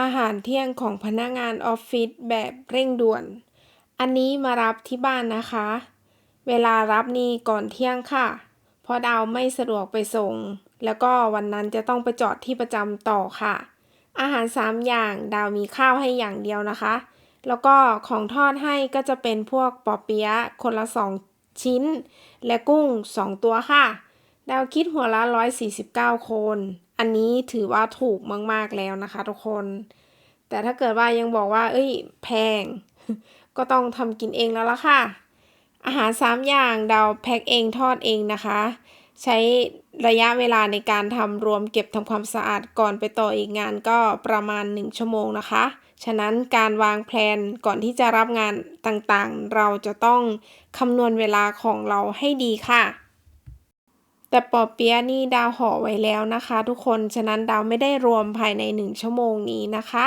อาหารเที่ยงของพนักงานออฟฟิศแบบเร่งด่วน อันนี้มารับที่บ้านนะคะ เวลารับนี่ก่อนเที่ยงค่ะ เพราะดาวไม่สะดวกไปส่ง แล้วก็วันนั้นจะต้องไปจอดที่ประจำต่อค่ะ อาหาร 3 อย่างดาวมีข้าวให้อย่างเดียวนะคะ แล้วก็ของทอดให้ก็จะเป็นพวกปอเปี๊ยะคนละ 2 ชิ้น และกุ้ง 2 ตัวค่ะ ดาวคิดหัวละ 149 คน อันนี้ถือว่าถูกมาก ๆ แล้วนะคะทุกคน แต่ถ้าเกิดว่ายังบอกว่า เอ้ย แพง ก็ต้องทำกินเองแล้วล่ะค่ะ อาหาร 3 อย่างเดาแพ็คเองทอดเองนะคะ ใช้ระยะเวลาในการทำรวมเก็บทำความสะอาดก่อนไปต่ออีกงานก็ประมาณ 1 ชั่วโมงนะคะ ฉะนั้นการวางแผนก่อนที่จะรับงานต่างๆ เราจะต้องคำนวณเวลาของเราให้ดีค่ะ แต่ปอเปียะนี่ดาวห่อไว้แล้วนะคะ ทุกคนฉะนั้นดาวไม่ได้รวมภายใน 1 ชั่วโมงนี้นะคะ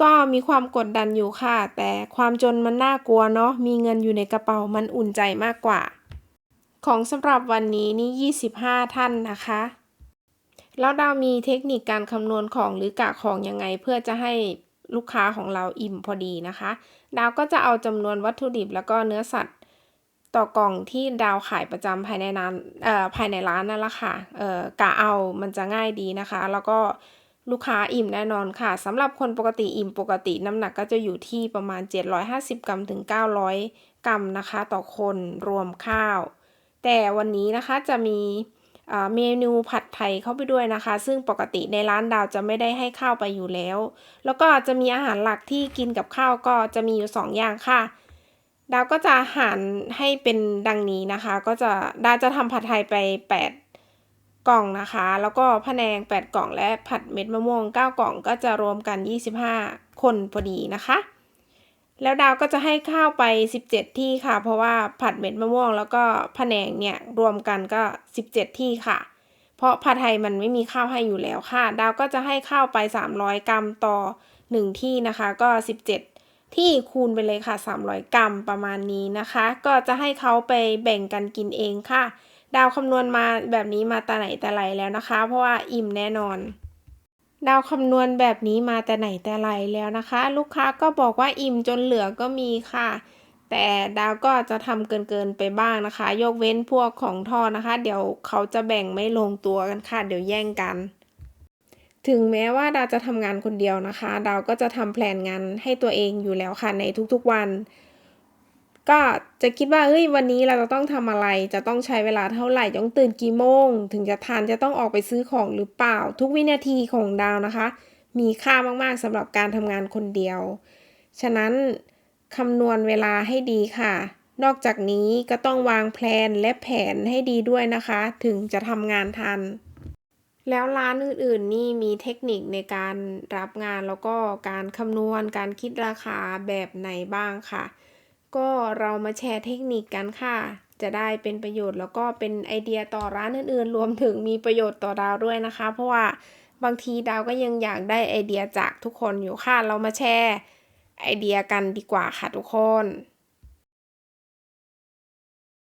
ก็มีความกดดันอยู่ค่ะ แต่ความจนมันน่ากลัวเนาะมีเงินอยู่ในกระเป๋ามันอุ่นใจมากกว่า ของสำหรับวันนี้นี่ 25 ท่านนะคะแล้วดาวมีเทคนิคการคำนวณของหรือกะของยังไงเพื่อจะให้ลูกค้าของเราอิ่มพอดีนะคะ ดาวก็จะเอาจำนวนวัตถุดิบแล้วก็เนื้อสัตว์ ต่อกล่องที่ดาวขายประจำภายในร้านเอ่อภายในร้านนั่นแหละค่ะเอ่อกะเอามันจะง่ายดีนะคะ แล้วก็ลูกค้าอิ่มแน่นอนค่ะสำหรับคนปกติอิ่มปกติน้ำหนักก็จะอยู่ที่ประมาณ 750 กรัมถึง 900 กรัมนะคะ ต่อคนรวมข้าว แต่วันนี้นะคะจะมีเมนูผัดไทยเข้าไปด้วยนะคะ ซึ่งปกติในร้านดาวจะไม่ได้ให้ข้าวไปอยู่แล้ว แล้วก็จะมีอาหารหลักที่กินกับข้าวก็จะมีอยู่ 2 อย่างค่ะ ดาวก็จะหั่นให้เป็นดังนี้นะคะ ก็จะดาวจะทำผัดไทยไป 8 กล่องนะคะ แล้วก็พะแนง 8 กล่องและผัดเม็ดมะม่วง 9 กล่องก็จะรวมกัน 25 คนพอดีนะคะ แล้วดาวก็จะให้ข้าวไป 17 ที่ค่ะ เพราะว่าผัดเม็ดมะม่วง แล้วก็พะแนงเนี่ยรวมกันก็ 17 ที่ค่ะ เพราะผัดไทยมันไม่มีข้าวให้อยู่แล้วค่ะ ดาวก็จะให้ข้าวไป 300 กรัมต่อ 1 ที่นะคะ ก็ 17 ที่คูณไปเลยค่ะ 300 กรัมประมาณนี้นะคะ ก็จะให้เขาไปแบ่งกันกินเองค่ะ ดาวคำนวณมาแบบนี้มาแต่ไหนแต่ไรแล้วนะคะ เพราะว่าอิ่มแน่นอน ดาวคำนวณแบบนี้มาแต่ไหนแต่ไรแล้วนะคะ ลูกค้าก็บอกว่าอิ่มจนเหลือก็มีค่ะ แต่ดาวก็จะทำเกินๆไปบ้างนะคะ ยกเว้นพวกของทอดนะคะ เดี๋ยวเขาจะแบ่งไม่ลงตัวกันค่ะ เดี๋ยวแย่งกัน ถึงแม้ว่าดาวจะทำงานคนเดียวนะคะ ดาวก็จะทำแผนงานให้ตัวเองอยู่แล้วค่ะในทุกๆวัน ก็จะคิดว่าเฮ้ยวันนี้เราจะต้องทำอะไร จะต้องใช้เวลาเท่าไหร่ต้องตื่นกี่โมง ถึงจะทันจะต้องออกไปซื้อของหรือเปล่า ทุกวินาทีของดาวนะคะ มีค่ามากๆสำหรับการทำงานคนเดียว ฉะนั้นคำนวณเวลาให้ดีค่ะ นอกจากนี้ก็ต้องวางแผนและแผนให้ดีด้วยนะคะ ถึงจะทำงานทัน แล้วร้านอื่นๆนี่มีเทคนิคในการรับงานแล้วก็การคำนวณการคิดราคาแบบไหนบ้างค่ะ ก็เรามาแชร์เทคนิคกันค่ะ จะได้เป็นประโยชน์แล้วก็เป็นไอเดียต่อร้านอื่นๆ รวมถึงมีประโยชน์ต่อดาวด้วยนะคะ เพราะว่าบางทีดาวก็ยังอยากได้ไอเดียจากทุกคนอยู่ค่ะ เรามาแชร์ไอเดียกันดีกว่าค่ะทุกคน